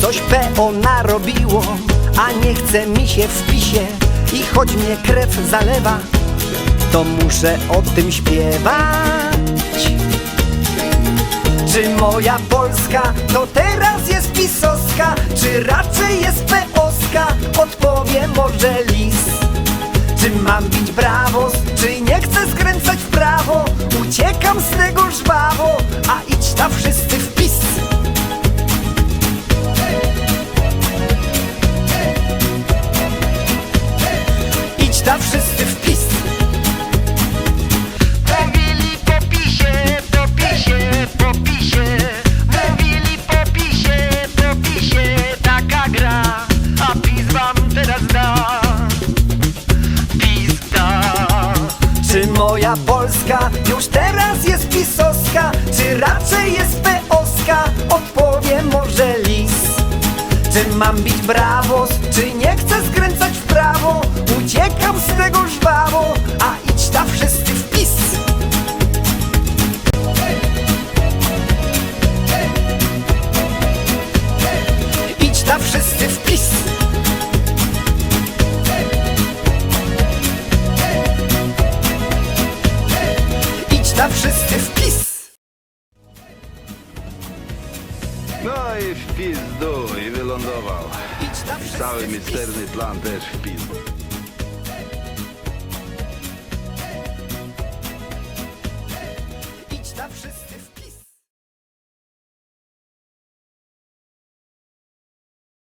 coś PO narobiło, a nie chce mi się w pisie i choć mnie krew zalewa, to muszę o tym śpiewać. Czy moja Polska to teraz jest pisowska, czy raczej jest peoska? Odpowie może lis. Czy mam bić brawos, czy nie chcę skręcać w prawo? Uciekam z tego żwawo, a idź ta wszyscy Ta wszyscy w PiS. Mówili po pisie, po pisie, po pisie Mówili po pisie, po pisie Taka gra, a PiS wam teraz da PiS da Czy moja Polska już teraz jest pisowska, czy raczej jest peoska? Odpowie może lis. Czy mam bić brawos, czy nie chcę skręcać Ta wszyscy w PiS. No i w pizdu i wylądował. Idź wszyscy cały misterny plan też w pizdu.